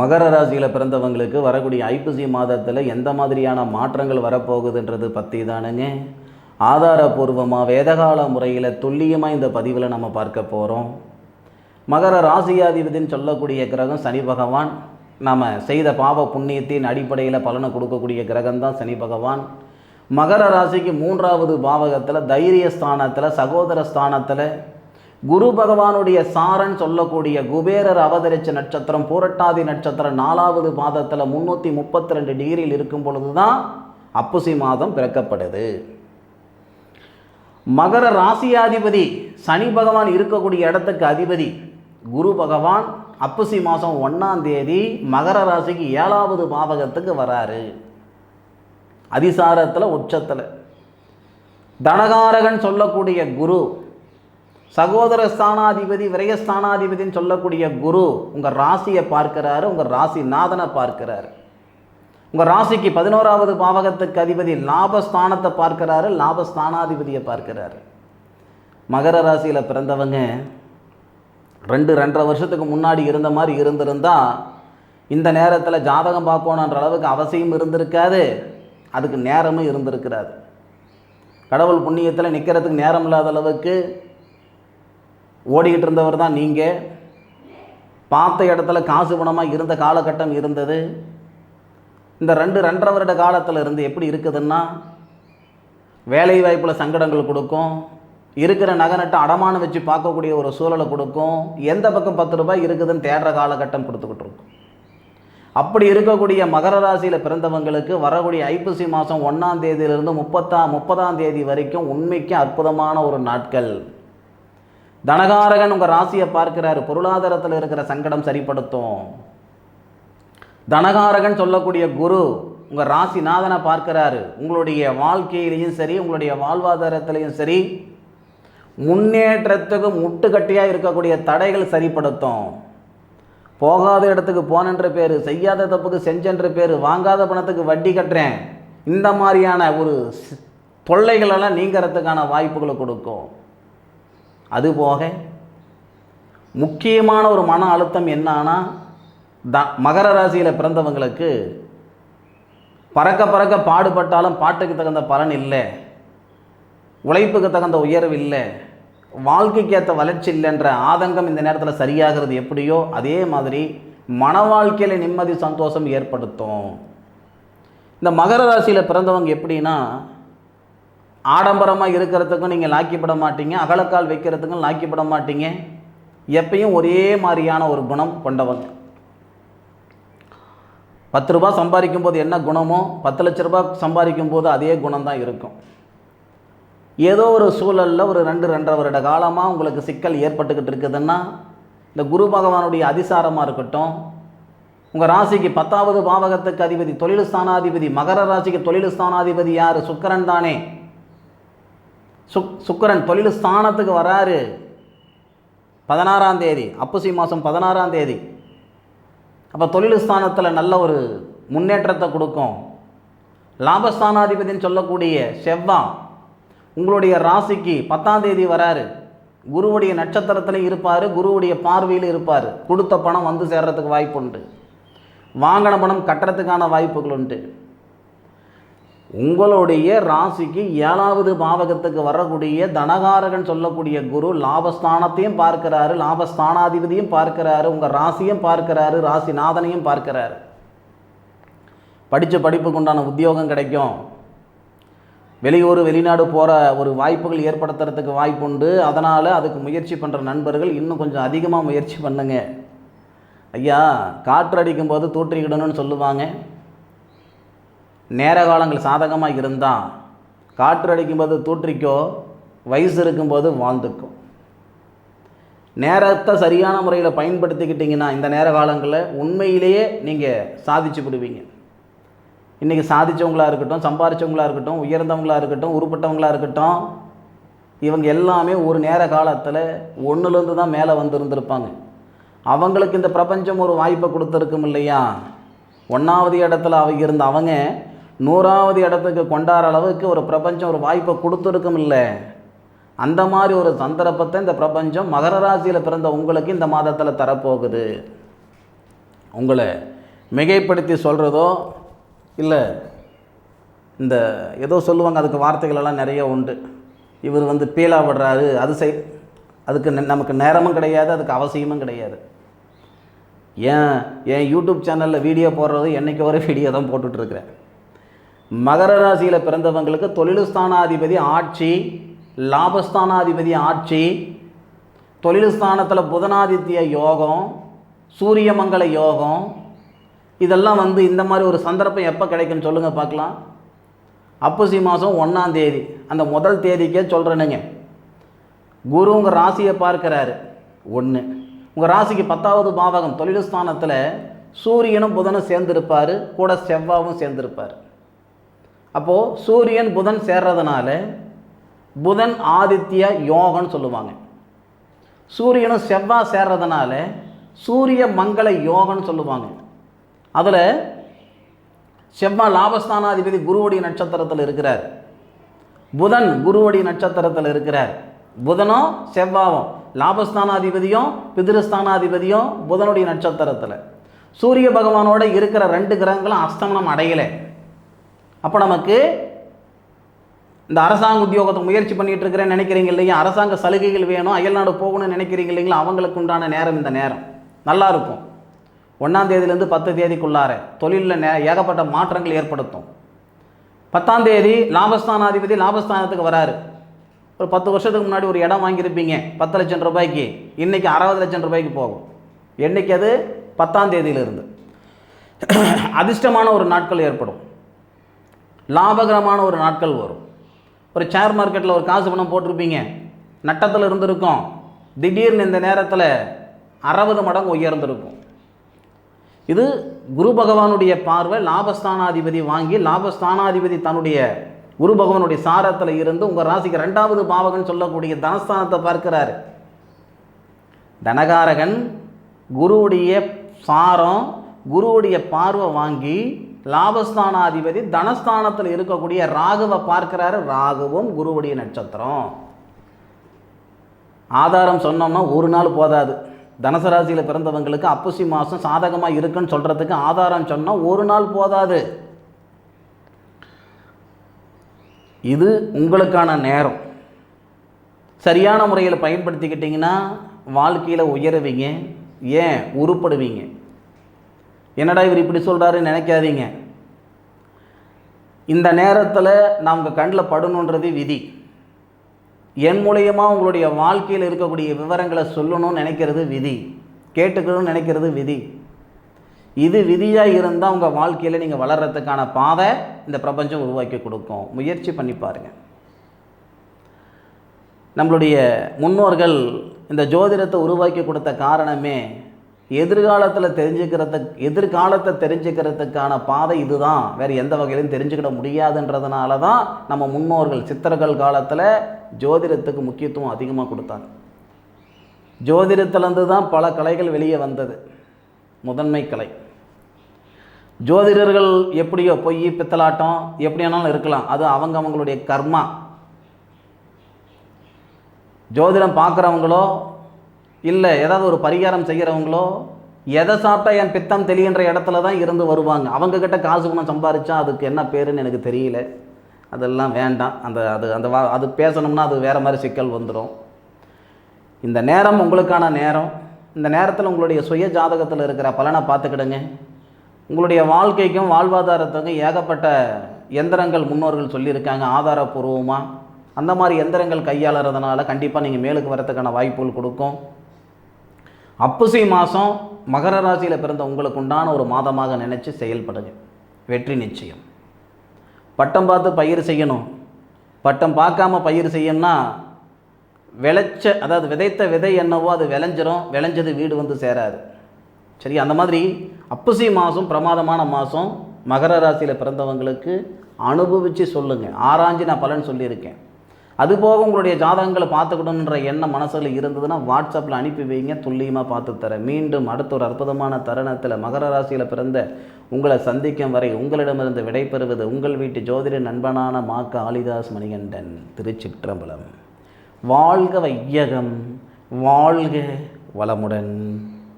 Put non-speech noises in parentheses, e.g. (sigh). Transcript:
மகர ராசியில் பிறந்தவங்களுக்கு வரக்கூடிய ஐப்பசி மாதத்தில் எந்த மாதிரியான மாற்றங்கள் வரப்போகுதுன்றது பற்றி தானுங்க? ஆதாரபூர்வமாக வேதகால முறையில் துல்லியமாக இந்த பதிவில் நம்ம பார்க்க போகிறோம் மகர ராசியாதிபதினு சொல்லக்கூடிய கிரகம் சனி பகவான். நாம் செய்த பாவ புண்ணியத்தின் அடிப்படையில் பலனை கொடுக்கக்கூடிய கிரகம் தான் சனி பகவான். மகர ராசிக்கு மூன்றாவது பாவகத்தில் தைரிய ஸ்தானத்தில் சகோதர ஸ்தானத்தில் குரு பகவானுடைய சாரன் சொல்லக்கூடிய குபேரர் அவதரிச்ச நட்சத்திரம் பூரட்டாதி நட்சத்திரம் நாலாவது மாதத்தில் முந்நூற்றி முப்பத்தி ரெண்டு டிகிரியில் இருக்கும் பொழுது தான் அப்புசி மாதம் பிறக்கப்படுது. மகர ராசியாதிபதி சனி பகவான் இருக்கக்கூடிய இடத்துக்கு அதிபதி குரு பகவான் அப்புசி மாதம் ஒன்றாம் தேதி மகர ராசிக்கு ஏழாவது பாவகத்துக்கு வராரு. அதிசாரத்தில் உச்சத்தில். தனகாரகன் சொல்லக்கூடிய குரு சகோதர ஸ்தானாதிபதி விரயஸ்தானாதிபதினு சொல்லக்கூடிய குரு உங்கள் ராசியை பார்க்கிறாரு உங்கள் ராசி நாதனை பார்க்கிறாரு. உங்கள் ராசிக்கு பதினோராவது பாவகத்துக்கு அதிபதி லாபஸ்தானத்தை பார்க்கிறாரு லாபஸ்தானாதிபதியை பார்க்கிறாரு. மகர ராசியில் பிறந்தவங்க ரெண்டு ரெண்டரை வருஷத்துக்கு முன்னாடி இருந்த மாதிரி இருந்திருந்தா இந்த நேரத்தில் ஜாதகம் பார்க்கணுன்ற அளவுக்கு அவசியம் இருந்திருக்காது. அதுக்கு நேரமும் இருந்திருக்கிறாது. கடவுள் புண்ணியத்தில் நிற்கிறதுக்கு நேரம் இல்லாத அளவுக்கு ஓடிக்கிட்டு இருந்தவர் தான் நீங்கள் பார்த்த இடத்துல காசு பணமாக இருந்த காலகட்டம் இருந்தது. இந்த ரெண்டு ரெண்டரை வருட காலத்தில் இருந்து எப்படி இருக்குதுன்னா வேலை வாய்ப்பில் சங்கடங்கள் கொடுக்கும். இருக்கிற நகை அடமானம் வச்சு பார்க்கக்கூடிய ஒரு சூழலை கொடுக்கும். எந்த பக்கம் பத்து ரூபாய் இருக்குதுன்னு தேடுற காலகட்டம் கொடுத்துக்கிட்டு இருக்கும். அப்படி இருக்கக்கூடிய மகர ராசியில் பிறந்தவங்களுக்கு வரக்கூடிய ஐப்பசி மாதம் ஒன்றாம் தேதியிலிருந்து முப்பத்தாம் முப்பதாம் தேதி வரைக்கும் உண்மைக்கு அற்புதமான ஒரு நாட்கள். தனகாரகன் உங்கள் ராசியை பார்க்கிறாரு. பொருளாதாரத்தில் இருக்கிற சங்கடம் சரிப்படுத்தும். தனகாரகன் சொல்லக்கூடிய குரு உங்கள் ராசிநாதனை பார்க்கிறாரு. உங்களுடைய வாழ்க்கையிலையும் சரி உங்களுடைய வாழ்வாதாரத்திலையும் சரி முன்னேற்றத்துக்கு முட்டுக்கட்டியாக இருக்கக்கூடிய தடைகள் சரிப்படுத்தும். போகாத இடத்துக்கு போனன்ற பேர் செய்யாத தப்புக்கு செஞ்சன்ற பேர் வாங்காத பணத்துக்கு வட்டி கட்டுறேன். இந்த மாதிரியான ஒரு தொல்லைகளெல்லாம் நீங்கிறதுக்கான வாய்ப்புகளை கொடுக்கும். அதுபோக முக்கியமான ஒரு மன அழுத்தம் என்னன்னா த மகர ராசியில் பிறந்தவங்களுக்கு பறக்க பறக்க பாடுபட்டாலும் பாட்டுக்கு தகுந்த பலன் இல்லை உழைப்புக்கு தகுந்த உயர்வு இல்லை வாழ்க்கைக்கு ஏற்ற வளர்ச்சி இல்லைன்ற ஆதங்கம் இந்த நேரத்தில் சரியாகிறது எப்படியோ அதே மாதிரி மன வாழ்க்கையில் நிம்மதி சந்தோஷம் ஏற்படுத்தும். இந்த மகர ராசியில் பிறந்தவங்க எப்படின்னா ஆடம்பரமாக இருக்கிறதுக்கும் நீங்கள் லாக்கிப்பட மாட்டீங்க. அகலக்கால் வைக்கிறதுக்கும் லாக்கிப்பட மாட்டீங்க. எப்பயும் ஒரே மாதிரியான ஒரு குணம் கொண்டவங்க. பத்து ரூபா சம்பாதிக்கும் போது என்ன குணமோ பத்து லட்ச ரூபா சம்பாதிக்கும் போது அதே குணம் தான் இருக்கும். ஏதோ ஒரு சூழலில் ஒரு ரெண்டு ரெண்டரை வருட காலமாக உங்களுக்கு சிக்கல் ஏற்பட்டுக்கிட்டு இருக்குதுன்னா இந்த குரு பகவானுடைய அதிசாரமாக இருக்கட்டும். உங்கள் ராசிக்கு பத்தாவது பாவகத்துக்கு அதிபதி தொழில் ஸ்தானாதிபதி மகர ராசிக்கு தொழில் ஸ்தானாதிபதி யார்? சுக்கரன் தானே. சுக் சுக்கரன் தொழில் ஸ்தானத்துக்கு வராரு. பதினாறாம் தேதி அப்புசி மாதம் பதினாறாம் தேதி. அப்போ தொழில் ஸ்தானத்தில் நல்ல ஒரு முன்னேற்றத்தை கொடுக்கும். லாபஸ்தானாதிபதினு சொல்லக்கூடிய செவ்வாய் உங்களுடைய ராசிக்கு பத்தாம் தேதி வராரு. குருவுடைய நட்சத்திரத்தில் இருப்பார் குருவுடைய பார்வையில் இருப்பார். கொடுத்த பணம் வந்து சேர்றதுக்கு வாய்ப்பு உண்டு வாங்கின பணம் கட்டுறதுக்கான வாய்ப்புகள் உண்டு. உங்களுடைய ராசிக்கு ஏழாவது பாவகத்துக்கு வரக்கூடிய தனகாரகன் சொல்லக்கூடிய குரு லாபஸ்தானத்தையும் பார்க்கிறாரு லாபஸ்தானாதிபதியும் பார்க்கிறாரு உங்கள் ராசியும் பார்க்கிறாரு ராசிநாதனையும் பார்க்கிறாரு. படித்த படிப்புக்கு உண்டான உத்தியோகம் கிடைக்கும். வெளியூர் வெளிநாடு போகிற ஒரு வாய்ப்புகள் ஏற்படுத்துறதுக்கு வாய்ப்புண்டு. அதனால் அதுக்கு முயற்சி பண்ணுற நண்பர்கள் இன்னும் கொஞ்சம் அதிகமாக முயற்சி பண்ணுங்க. ஐயா காற்று அடிக்கும்போது தூற்றிக்கிடணும்னு சொல்லுவாங்க. நேர காலங்கள் சாதகமாக இருந்தால் காற்று அடிக்கும்போது தூற்றிக்கோ வயசு இருக்கும்போது வாழ்ந்துக்கும் நேரத்தை சரியான முறையில் பயன்படுத்திக்கிட்டிங்கன்னா இந்த நேர காலங்களில் உண்மையிலேயே நீங்கள் சாதிச்சு விடுவீங்க. இன்றைக்கி சாதித்தவங்களாக இருக்கட்டும் சம்பாரிச்சவங்களா இருக்கட்டும் உயர்ந்தவங்களா இருக்கட்டும் உருப்பட்டவங்களா இருக்கட்டும் இவங்க எல்லாமே ஒரு நேர காலத்தில் ஒன்றுலேருந்து தான் மேலே வந்திருந்திருப்பாங்க. அவங்களுக்கு இந்த பிரபஞ்சம் ஒரு வாய்ப்பை கொடுத்துருக்கும் இல்லையா? ஒன்றாவது இடத்துல அவங்க இருந்த அவங்க நூறாவது இடத்துக்கு கொண்டாடுற அளவுக்கு ஒரு பிரபஞ்சம் ஒரு வாய்ப்பை கொடுத்துருக்கும் இல்லை. அந்த மாதிரி ஒரு சந்தர்ப்பத்தை இந்த பிரபஞ்சம் மகர ராசியில் பிறந்த உங்களுக்கு இந்த மாதத்தில் தரப்போகுது. உங்களை மிகைப்படுத்தி சொல்கிறதோ இல்லை இந்த ஏதோ சொல்லுவாங்க அதுக்கு வார்த்தைகளெல்லாம் நிறைய உண்டு. இவர் வந்து பீலா விடுறாரு அது செய் அதுக்கு நெ- நமக்கு நேரமும் கிடையாது அதுக்கு அவசியமும் கிடையாது. ஏன் என் யூடியூப் சேனலில் வீடியோ போடுறது என்றைக்கு ஒரு வீடியோ தான் போட்டுட்ருக்குறேன் மகர ராசியில் பிறந்தவங்களுக்கு தொழிலுஸ்தானாதிபதி ஆட்சி லாபஸ்தானாதிபதி ஆட்சி தொழில் ஸ்தானத்தில் புதனாதித்ய யோகம் சூரியமங்கல யோகம் இதெல்லாம் வந்து இந்த மாதிரி ஒரு சந்தர்ப்பம் எப்போ கிடைக்குன்னு சொல்லுங்கள் பார்க்கலாம். அப்பசி மாதம் ஒன்றாம் தேதி. அந்த முதல் தேதிக்கே சொல்கிறேனுங்க குரு உங்கள் ராசியை பார்க்குறாரு. ஒன்று உங்கள் ராசிக்கு பத்தாவது பாவகம் தொழில் ஸ்தானத்தில் சூரியனும் புதனும் சேர்ந்திருப்பார் கூட செவ்வாவும் சேர்ந்திருப்பார். அப்போது சூரியன் புதன் சேர்றதுனால புதன் ஆதித்ய யோகம்னு சொல்லுவாங்க. சூரியனும் செவ்வாய் சேர்றதுனால சூரிய மங்கள யோகம்னு சொல்லுவாங்க. அதில் செவ்வாய் லாபஸ்தானாதிபதி குருவடி நட்சத்திரத்தில் இருக்கிறார். புதன் குருவடி நட்சத்திரத்தில் இருக்கிறார். புதனும் செவ்வாவும் லாபஸ்தானாதிபதியும் பிதிருஸ்தானாதிபதியும் புதனுடைய நட்சத்திரத்தில். சூரிய பகவானோட இருக்கிற ரெண்டு கிரகங்களும் அஸ்தமனம் அடையலை. அப்போ நமக்கு இந்த அரசாங்க உத்தியோகத்தை முயற்சி பண்ணிட்டு இருக்கிறேன்னு நினைக்கிறீங்க இல்லையா? அரசாங்க சலுகைகள் வேணும் அயல்நாடு போகணும்னு நினைக்கிறீங்க இல்லைங்களா? அவங்களுக்கு உண்டான நேரம் இந்த நேரம். நல்லா இருக்கும். ஒன்றாம் தேதியிலேருந்து பத்து தேதிக்குள்ளார தொழிலில் நே ஏகப்பட்ட மாற்றங்கள் ஏற்படுத்தும். பத்தாம் தேதி லாபஸ்தானாதிபதி லாபஸ்தானத்துக்கு வராரு. ஒரு பத்து வருஷத்துக்கு முன்னாடி ஒரு இடம் வாங்கியிருப்பீங்க. பத்து லட்சம் ரூபாய்க்கு. இன்றைக்கி அறுபது லட்சம் ரூபாய்க்கு போகும். என்னைக்கு அது? பத்தாம் தேதியிலிருந்து. (clears throat) அதிர்ஷ்டமான ஒரு நாட்கள் ஏற்படும். லாபகரமான ஒரு நாட்கள் வரும். ஒரு ஷேர் மார்க்கெட்டில் ஒரு காசு பணம் போட்டிருப்பீங்க. நட்டத்தில் இருந்திருக்கும். திடீர்னு இந்த நேரத்தில் அறுபது மடங்கு உயர்ந்திருக்கும். இது குரு பகவானுடைய பார்வை லாபஸ்தானாதிபதி வாங்கி லாபஸ்தானாதிபதி தன்னுடைய குரு பகவானுடைய சாரத்தில் இருந்து உங்கள் ராசிக்கு ரெண்டாவது பாவகன் சொல்லக்கூடிய தனஸ்தானத்தை பார்க்கிறாரு. தனகாரகன் குருவுடைய சாரம் குருவுடைய பார்வை வாங்கி லாபஸ்தானாதிபதி தனஸ்தானத்தில் இருக்கக்கூடிய ராகுவை பார்க்கிறாரு. ராகுவும் குருவுடைய நட்சத்திரம். ஆதாரம் சொன்னோம்னா ஒரு நாள் போதாது. தனசராசியில் பிறந்தவங்களுக்கு அப்பசி மாதம் சாதகமாக இருக்குன்னு சொல்கிறதுக்கு ஆதாரம் சொன்னால் ஒரு நாள் போதாது. இது உங்களுக்கான நேரம். சரியான முறையில் பயன்படுத்திக்கிட்டிங்கன்னா வாழ்க்கையில் உயருவீங்க. ஏன்? உருப்படுவீங்க. என்னடா இவர் இப்படி சொல்கிறாருன்னு நினைக்காதீங்க. இந்த நேரத்தில் நான் உங்கள் கண்ணில் படணுன்றது விதி. என் மூலியமாக உங்களுடைய வாழ்க்கையில் இருக்கக்கூடிய விவரங்களை சொல்லணும்னு நினைக்கிறது விதி. கேட்டுக்கணும்னு நினைக்கிறது விதி. இது விதியாக இருந்தால் உங்கள் வாழ்க்கையில் நீங்கள் வளர்கிறதுக்கான பாதை இந்த பிரபஞ்சம் உருவாக்கி கொடுக்கும். முயற்சி பண்ணி பாருங்கள் நம்மளுடைய முன்னோர்கள் இந்த ஜோதிடத்தை உருவாக்கி கொடுத்த காரணமே எதிர்காலத்தில் தெரிஞ்சுக்கிறதுக்கு எதிர்காலத்தை தெரிஞ்சுக்கிறதுக்கான பாதை இதுதான். வேறு எந்த வகையிலும் தெரிஞ்சுக்கிட முடியாதுன்றதுனால தான் நம்ம முன்னோர்கள் சித்தர்கள் காலத்தில் ஜோதிடத்துக்கு முக்கியத்துவம் அதிகமாக கொடுத்தாங்க. ஜோதிடத்திலேருந்து தான் பல கலைகள் வெளியே வந்தது. முதன்மை கலை. ஜோதிடர்கள் எப்படியோ பொய் பித்தலாட்டம் எப்படியானாலும் இருக்கலாம். அது அவங்க அவங்களுடைய கர்மா. ஜோதிடம் பார்க்குறவங்களோ இல்லை ஏதாவது ஒரு பரிகாரம் செய்கிறவங்களோ எதை சாப்பிட்டா என் பித்தம் தெளிகின்ற இடத்துல தான் இருந்து வருவாங்க. அவங்கக்கிட்ட காசு பணம் சம்பாரிச்சா அதுக்கு என்ன பேருன்னு எனக்கு தெரியல. அதெல்லாம் வேண்டாம். அந்த அது அந்த வா அது பேசணும்னா அது வேறு மாதிரி சிக்கல் வந்துடும் இந்த நேரம் உங்களுக்கான நேரம். இந்த நேரத்தில் உங்களுடைய சுய ஜாதகத்தில் இருக்கிற பலனை பார்த்துக்கிடுங்க. உங்களுடைய வாழ்க்கைக்கும் வாழ்வாதாரத்துக்கும் ஏகப்பட்ட எந்திரங்கள் முன்னோர்கள் சொல்லியிருக்காங்க ஆதாரபூர்வமாக அந்த மாதிரி எந்திரங்கள் கையாளுறதுனால கண்டிப்பாக நீங்கள் மேலுக்கு வரத்துக்கான வாய்ப்புகள் கொடுக்கும். அப்புசி மாதம் மகர ராசியில் பிறந்த உங்களுக்கு உண்டான ஒரு மாதமாக நினச்சி செயல்படுங்க. வெற்றி நிச்சயம். பட்டம் பார்த்து பயிர் செய்யணும். பட்டம் பார்க்காம பயிர் செய்யணும்னா விளைச்ச அதாவது விதைத்த விதை என்னவோ அது விளைஞ்சிரும். விளைஞ்சது வீடு வந்து சேராது. சரி அந்த மாதிரி அப்புசி மாதம் பிரமாதமான மாதம் மகர ராசியில் பிறந்தவங்களுக்கு அனுபவித்து சொல்லுங்கள் ஆராய்ஞ்சு நான் பலன் சொல்லியிருக்கேன். அதுபோக உங்களுடைய ஜாதகங்களை பார்த்துக்கணுன்ற எண்ணம் மனசில் இருந்ததுன்னா வாட்ஸ்அப்பில் அனுப்பி வைங்க துல்லியமாக பார்த்து தரேன். மீண்டும் அடுத்த ஒரு அற்புதமான தருணத்தில் மகர ராசியில் பிறந்த உங்களை சந்திக்கும் வரை உங்களிடமிருந்து விடைபெறுவது உங்கள் வீட்டு ஜோதிட நண்பனான மாக்க ஆளிதாஸ் மணிகண்டன் திருச்சிற்றம்பலம். வாழ்க வையகம் வாழ்க வளமுடன்.